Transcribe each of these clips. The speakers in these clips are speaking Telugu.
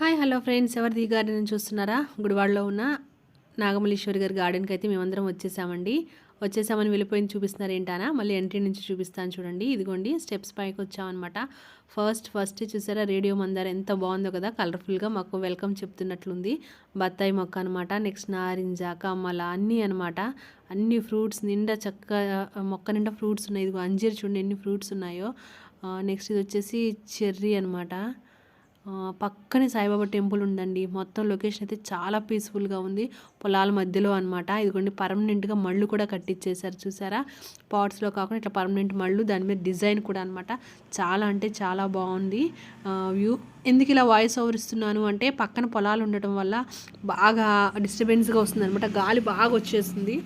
హాయ్ హలో ఫ్రెండ్స్ ఎవరు ది గార్డెన్ చూస్తున్నారా? గుడివాడలో ఉన్న నాగమల్లేశ్వరి గారి గార్డెన్కి అయితే మేమందరం వచ్చేసామండి. వచ్చేసామని వెళ్ళిపోయింది చూపిస్తున్నారు ఏంటానా? మళ్ళీ ఎంట్రీ నుంచి చూపిస్తాను చూడండి. ఇదిగోండి స్టెప్స్ పైకి వచ్చామన్నమాట. ఫస్ట్ ఫస్ట్ చూసారా? రేడియో మందార ఎంత బాగుందో కదా? కలర్ఫుల్గా మాకు వెల్కమ్ చెప్తున్నట్లుంది. బత్తాయి మొక్క అనమాట నెక్స్ట్ నారింజ కమ్మల అన్నీ అనమాట అన్ని ఫ్రూట్స్ నిండా చక్క మొక్క నిండా ఫ్రూట్స్ ఉన్నాయి. ఇదిగో అంజీర్ చూడండి ఎన్ని ఫ్రూట్స్ ఉన్నాయో. నెక్స్ట్ ఇది వచ్చేసి చెర్రీ అనమాట పక్కనే సాయిబాబా టెంపుల్ ఉందండి. మొత్తం లొకేషన్ అయితే చాలా పీస్ఫుల్గా ఉంది. పొలాల మధ్యలో అనమాట ఇదిగోండి పర్మనెంట్గా మళ్ళు కూడా కట్టించేశారు చూసారా? పాట్స్లో కాకుండా ఇట్లా పర్మనెంట్ మళ్ళు దాని మీద డిజైన్ కూడా అనమాట చాలా అంటే చాలా బాగుంది. వ్యూ. ఎందుకు ఇలా వాయిస్ ఓవర్ ఇస్తున్నాను అంటే పక్కన పొలాలు ఉండటం వల్ల బాగా డిస్టర్బెన్స్గా వస్తుంది అనమాట గాలి బాగా వచ్చేస్తుంది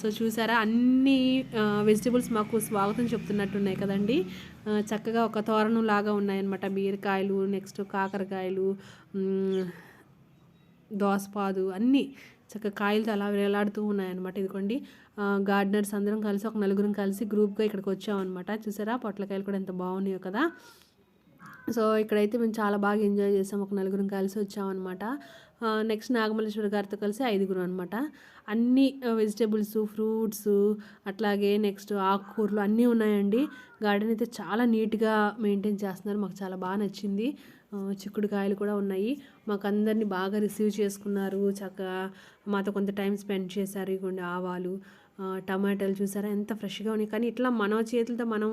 సో చూసారా అన్ని వెజిటబుల్స్ మాకు స్వాగతం చెప్తున్నట్టున్నాయి కదండి. చక్కగా ఒక తోరణం లాగా ఉన్నాయన్నమాట. బీరకాయలు నెక్స్ట్ కాకరకాయలు దోసపాదు అన్నీ చక్కగా కాయలతో అలా వేలాడుతూ ఉన్నాయన్నమాట. ఇదిగోండి గార్డెనర్స్ అందరం కలిసి ఒక నలుగురం కలిసి గ్రూప్గా ఇక్కడికి వచ్చామన్నమాట. చూసారా పొట్లకాయలు కూడా ఎంత బాగున్నాయో కదా. సో ఇక్కడైతే మేము చాలా బాగా ఎంజాయ్ చేసాం. ఒక నలుగురం కలిసి వచ్చామన్నమాట. నెక్స్ట్ నాగమల్లేశ్వర గారితో కలిసి ఐదుగురు అనమాట అన్ని వెజిటేబుల్స్ ఫ్రూట్స్ అట్లాగే నెక్స్ట్ ఆకుకూరలు అన్నీ ఉన్నాయండి. గార్డెన్ అయితే చాలా నీట్గా మెయింటైన్ చేస్తున్నారు. మాకు చాలా బాగా నచ్చింది. చిక్కుడుకాయలు కూడా ఉన్నాయి. మాకు అందరినీ బాగా రిసీవ్ చేసుకున్నారు. చక్కగా మాతో కొంత టైం స్పెండ్ చేశారు. ఇగోండి ఆవాలు టమాటాలు చూసారా? ఎంత ఫ్రెష్గా ఉన్నాయి. కానీ ఇట్లా మన చేతులతో మనం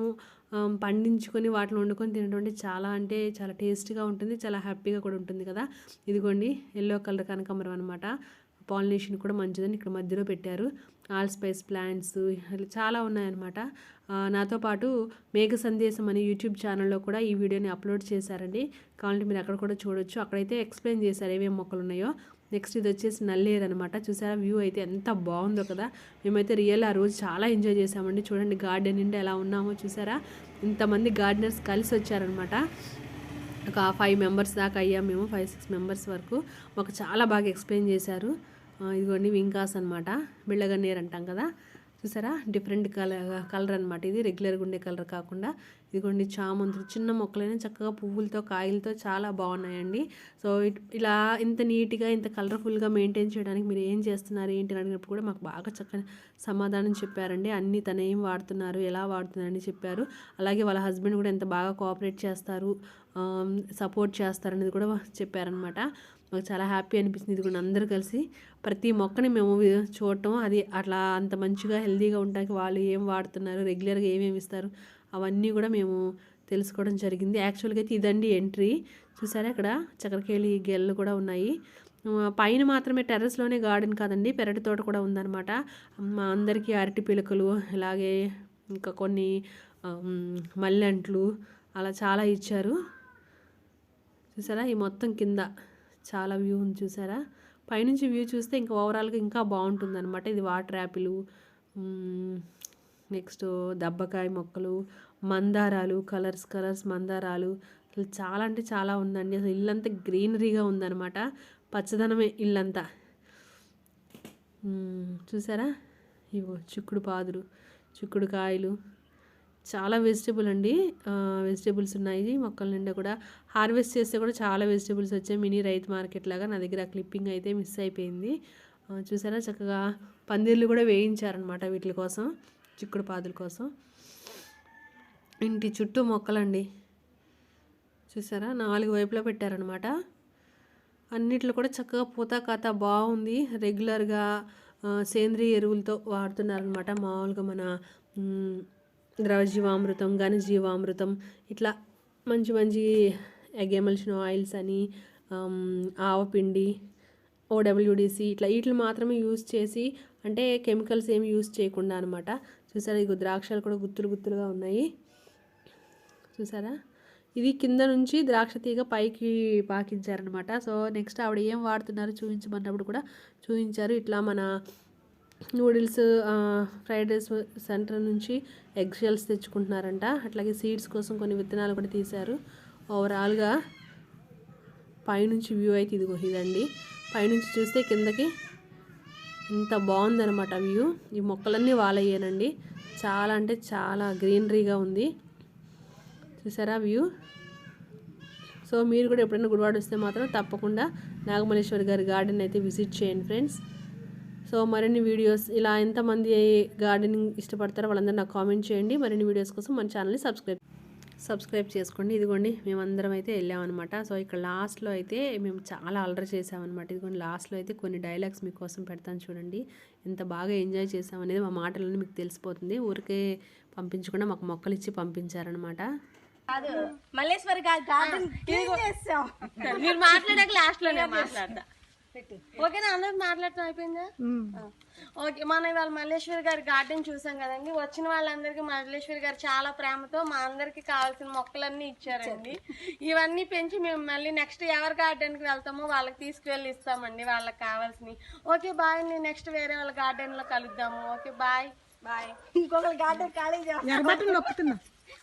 పండించుకొని వాటిని వండుకొని తినడం చాలా అంటే చాలా టేస్ట్గా ఉంటుంది. చాలా హ్యాపీగా కూడా ఉంటుంది కదా. ఇదిగోండి ఎల్లో కలర్ కనకాంబరం అనమాట పాలినేషన్ కూడా మంచిదని ఇక్కడ మధ్యలో పెట్టారు. ఆల్ స్పైస్ ప్లాంట్స్ చాలా ఉన్నాయన్నమాట. నాతో పాటు మేఘ సందేశం అనే యూట్యూబ్ ఛానల్లో కూడా ఈ వీడియోని అప్లోడ్ చేశారండి. కావాలంటే మీరు అక్కడ కూడా చూడొచ్చు. అక్కడైతే ఎక్స్ప్లెయిన్ చేశారు ఏమేమి మొక్కలు ఉన్నాయో. నెక్స్ట్ ఇది వచ్చేసి నల్లేరు అనమాట చూసారా వ్యూ అయితే ఎంత బాగుందో కదా. మేమైతే రియల్ ఆ రోజు చాలా ఎంజాయ్ చేసామండి చూడండి గార్డెన్ నిండా ఎలా ఉన్నామో చూసారా. ఇంతమంది గార్డెనర్స్ కలిసి వచ్చారనమాట ఒక ఫైవ్ మెంబర్స్ దాకా అయ్యాం మేము ఫైవ్ సిక్స్ మెంబర్స్ వరకు. మాకు చాలా బాగా ఎక్స్ప్లెయిన్ చేశారు. ఇదిగోండి వింకాస్ అనమాట బిళ్ళగన్నేరు అంటాం కదా. చూసారా? డిఫరెంట్ కలర్ కలర్ అనమాట ఇది. రెగ్యులర్గా ఉండే కలర్ కాకుండా. ఇదిగోండి చామంతులు. చిన్న మొక్కలైనా చక్కగా పువ్వులతో కాయలతో చాలా బాగున్నాయండి. సో ఇలా ఇంత నీట్గా ఇంత కలర్ఫుల్గా మెయింటైన్ చేయడానికి మీరు ఏం చేస్తున్నారు ఏంటి అని అడిగినప్పుడు కూడా మాకు బాగా చక్కని సమాధానం చెప్పారండి. అన్నీ తను ఏం వాడుతున్నారు ఎలా వాడుతున్నారని చెప్పారు. అలాగే వాళ్ళ హస్బెండ్ కూడా ఎంత బాగా కోఆపరేట్ చేస్తారు సపోర్ట్ చేస్తారనేది కూడా చెప్పారనమాట మాకు చాలా హ్యాపీ అనిపించింది ఇది కూడా అందరూ కలిసి. ప్రతి మొక్కని మేము చూడటం అది అట్లా అంత మంచిగా హెల్తీగా ఉండడానికి వాళ్ళు ఏం వాడుతున్నారు రెగ్యులర్గా ఏమేమి ఇస్తారు అవన్నీ కూడా మేము తెలుసుకోవడం జరిగింది. యాక్చువల్గా అయితే ఇదండి ఎంట్రీ. చూసారా ఇక్కడ? చక్రకేళి గెల్లు కూడా ఉన్నాయి. పైన మాత్రమే టెర్రస్లోనే గార్డెన్ కాదండి పెరటి తోట కూడా ఉందన్నమాట. మా అందరికీ అరటి పిలకలు ఇలాగే ఇంకా కొన్ని మల్లెంట్లు అలా చాలా ఇచ్చారు. చూసారా? ఈ మొత్తం కింద. చాలా వ్యూ ఉంది చూసారా? పైనుంచి వ్యూ చూస్తే ఇంకా ఓవరాల్గా ఇంకా బాగుంటుంది అనమాట ఇది వాటర్ యాపిల్ నెక్స్ట్ దబ్బకాయ మొక్కలు మందారాలు కలర్స్ కలర్స్ మందారాలు. అసలు చాలా అంటే చాలా ఉందండి. అసలు ఇల్లంతా గ్రీనరీగా ఉందన్నమాట. పచ్చదనమే ఇల్లంతా. చూసారా? ఇవో చిక్కుడు పాదులు చిక్కుడు కాయలు. చాలా వెజిటేబుల్ అండి. వెజిటేబుల్స్ ఉన్నాయి. మొక్కల నిండా కూడా హార్వెస్ట్ చేస్తే కూడా చాలా వెజిటేబుల్స్ వచ్చాయి. మినీ రైతు మార్కెట్ లాగా నా దగ్గర క్లిప్పింగ్ అయితే మిస్ అయిపోయింది. చూసారా? చక్కగా పందిర్లు కూడా వేయించారనమాట వీటి కోసం చిక్కుడు పాదుల కోసం. ఇంటి చుట్టూ మొక్కలండి. చూసారా? నాలుగు వైపులా పెట్టారనమాట అన్నిట్లో కూడా చక్కగా పూత కథ బాగుంది. రెగ్యులర్గా సేంద్రియ ఎరువులతో వాడుతున్నారనమాట మామూలుగా మన ద్రవజీవామృతం ఘనజీవామృతం ఇట్లా మంచి మంచి ఎగ్ ఆయిల్స్ అని ఆవపిండి ఓడబ్ల్యూడిసి ఇట్లా వీటిని మాత్రమే యూస్ చేసి అంటే కెమికల్స్ ఏమి యూజ్ చేయకుండా అనమాట చూసారా ఇక ద్రాక్షలు కూడా గుత్తులు గుత్తులుగా ఉన్నాయి. చూసారా? ఇది కింద నుంచి ద్రాక్ష తీగ పైకి పాకించారనమాట సో నెక్స్ట్ ఆవిడ ఏం వాడుతున్నారు చూపించమన్నప్పుడు కూడా చూపించారు. ఇట్లా మన నూడిల్స్ ఫ్రైడ్ రైస్ సెంటర్ నుంచి ఎగ్ షెల్స్ తెచ్చుకుంటున్నారంట. అట్లాగే సీడ్స్ కోసం కొన్ని విత్తనాలు కూడా తీశారు. ఓవరాల్గా పైనుంచి వ్యూ అయితే ఇదిగో ఇదండి. పైనుంచి చూస్తే కిందకి ఇంత బాగుందనమాట వ్యూ. ఈ మొక్కలన్నీ వాలయ్యానండి చాలా అంటే చాలా గ్రీనరీగా ఉంది. చూసారా వ్యూ? సో మీరు కూడా ఎప్పుడైనా గుడివాడ వస్తే మాత్రం తప్పకుండా నాగమల్లేశ్వరి గారి గార్డెన్ అయితే విజిట్ చేయండి ఫ్రెండ్స్. సో మరిన్ని వీడియోస్ ఇలా ఎంతమంది గార్డెనింగ్ ఇష్టపడతారో వాళ్ళందరూ నాకు కామెంట్ చేయండి. మరిన్ని వీడియోస్ కోసం మన ఛానల్ని సబ్స్క్రైబ్ సబ్స్క్రైబ్ చేసుకోండి. ఇదిగోండి మేమందరం అయితే వెళ్ళామన్నమాట. సో ఇక్కడ లాస్ట్లో అయితే మేము చాలా అలర్ చేసామన్నమాట ఇదిగోండి లాస్ట్లో అయితే కొన్ని డైలాగ్స్ మీకోసం పెడతాను చూడండి. ఎంత బాగా ఎంజాయ్ చేసామనేది మా మాటలన్నీ మీకు తెలిసిపోతుంది. ఊరికే పంపించకుండా మాకు మొక్కలు ఇచ్చి పంపించారనమాట మల్లేశ్వరి గారి మీరు మాట్లాడాక లాస్ట్లో నేను మాట్లాడతా. ఓకేనా అందరూ మాట్లాడటం అయిపోయిందా. ఓకే మనం ఇవాళ మల్లేశ్వరి గారి గార్డెన్ చూసాం కదండి. వచ్చిన వాళ్ళందరికీ మల్లేశ్వరి గారు చాలా ప్రేమతో మా అందరికి కావాల్సిన మొక్కలన్నీ ఇచ్చారండి. ఇవన్నీ పెంచి మేము మళ్ళీ నెక్స్ట్ ఎవరి గార్డెన్కి వెళ్తామో వాళ్ళకి తీసుకువెళ్ళి ఇస్తామండి వాళ్ళకి కావాల్సినవి. ఓకే బాయ్ నెక్స్ట్ వేరే వాళ్ళ గార్డెన్లో కలుద్దాము. Okay bye. బాయ్. ఇంకొకరి గార్డెన్ ఖాళీ